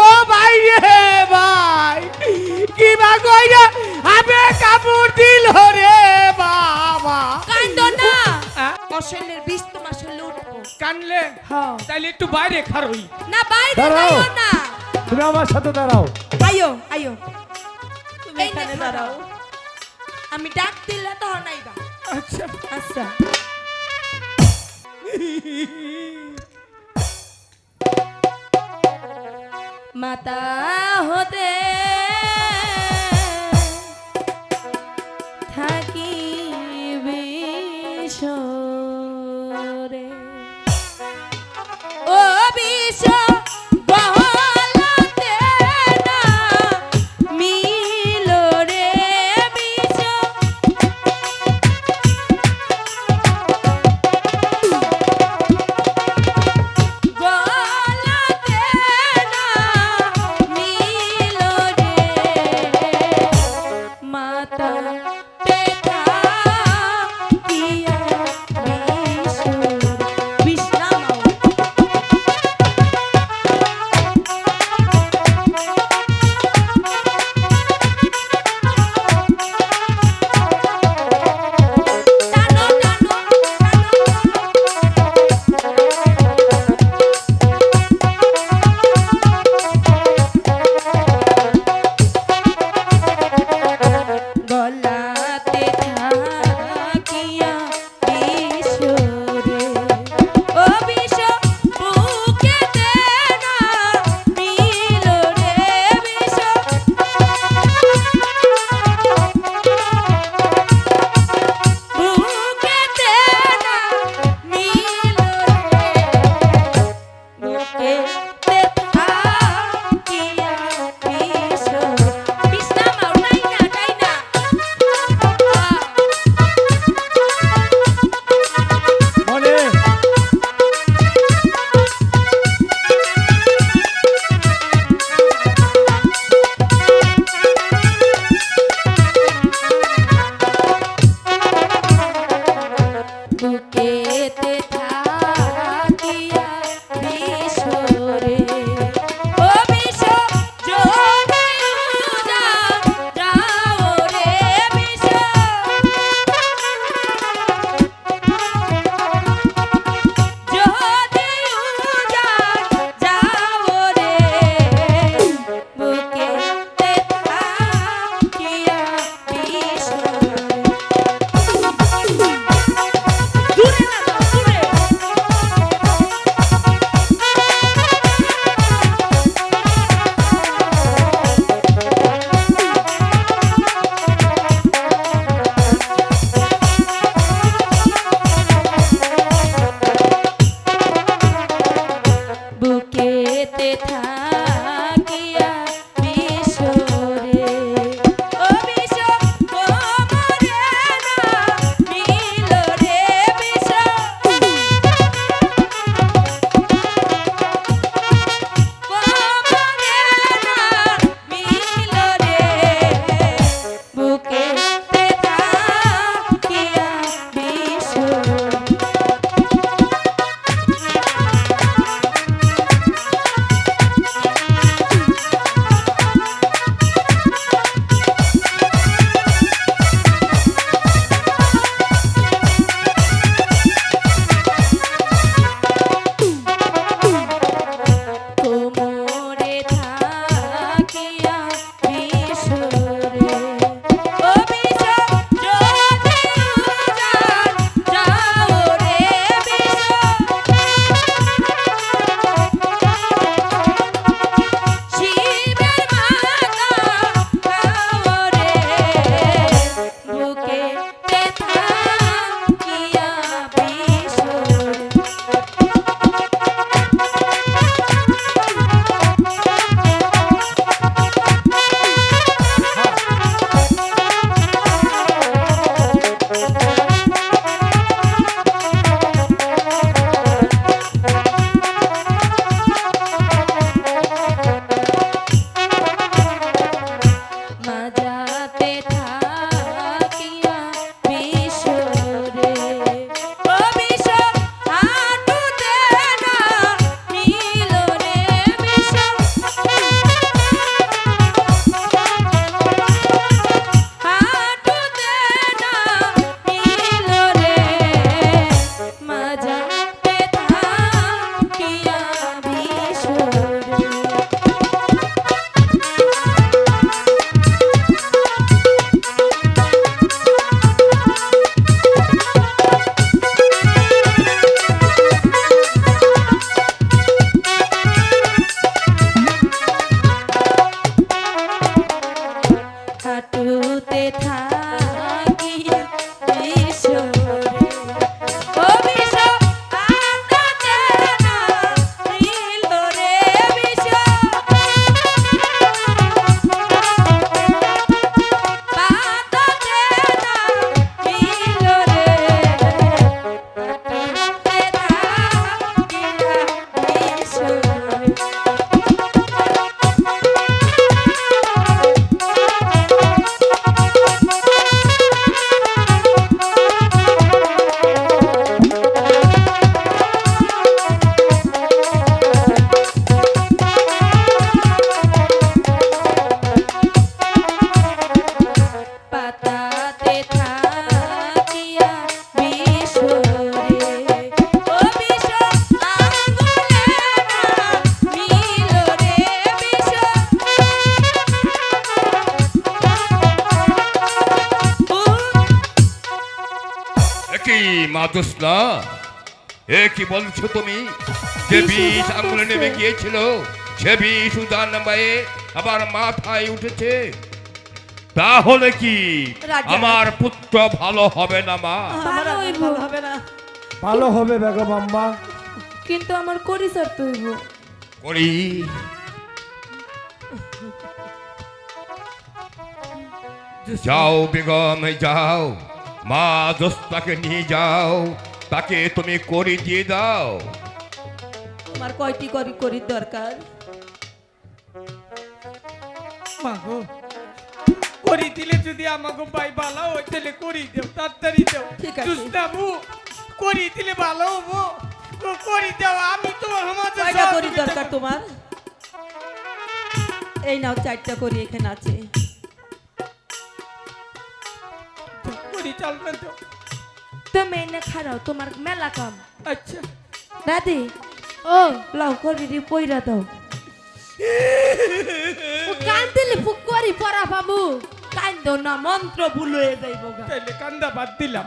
ও ভাই রে ভাই কি বা কইরা আবে কাপড় দিল রে বাবা। কান্দ না। তোমার উঠবো কানলে? হ্যাঁ। তাইলে একটু বাইরে খারই না বাইরে দাঁড়াও। যাইও না। তুমি আমার সাথে দাঁড়াও। আইও আইও। তুমি এই এখানে দাঁড়াও। আমি ডাক দিলে তখন আইবা আচ্ছা। আচ্ছা। মাতা হতে মা জোসনা এ কি বলছো তুমি? যে বিষ আঙুলে নেমে গিয়েছিল সে বিষ উদান নামায়ে আবার মাথায় উঠেছে। তাহলে কি আমার পুত্র ভালো হবে না মা? ভালো হবে না। ভালো হবে বেগম আম্মা। কিন্তু আমার করি হইব। করি। যাও বেগম যাও। মা জোস্তাকে নিয়ে যাও। তাকে তুমি করি দিয়ে দাও। আমার কয়টি করি করি দরকার? মাগো করি দিলে যদি আমাকে পাই ভালো হয় তাহলে করি দেও তাড়াতাড়ি দেও। ঠিক আছে। দুষ্টাবু করি দিলে ভালো হব। ও করি দাও আমি তো সমাজে কয়টা করি দরকার তোমার? এই নাও চারটা করি এখানে আছে। করি চলবে তো তুমি এনে খারাও তোমার মেলা কাম। আচ্ছা। দাদি ও। লাউ করি রে পইরা দাও। ও কান্দিলে ফুক করি পড়া বাবু। কান্দো না মন্ত্র ভুল হয়ে যাইব গা। তাহলে কান্দা বাদ দিলাম।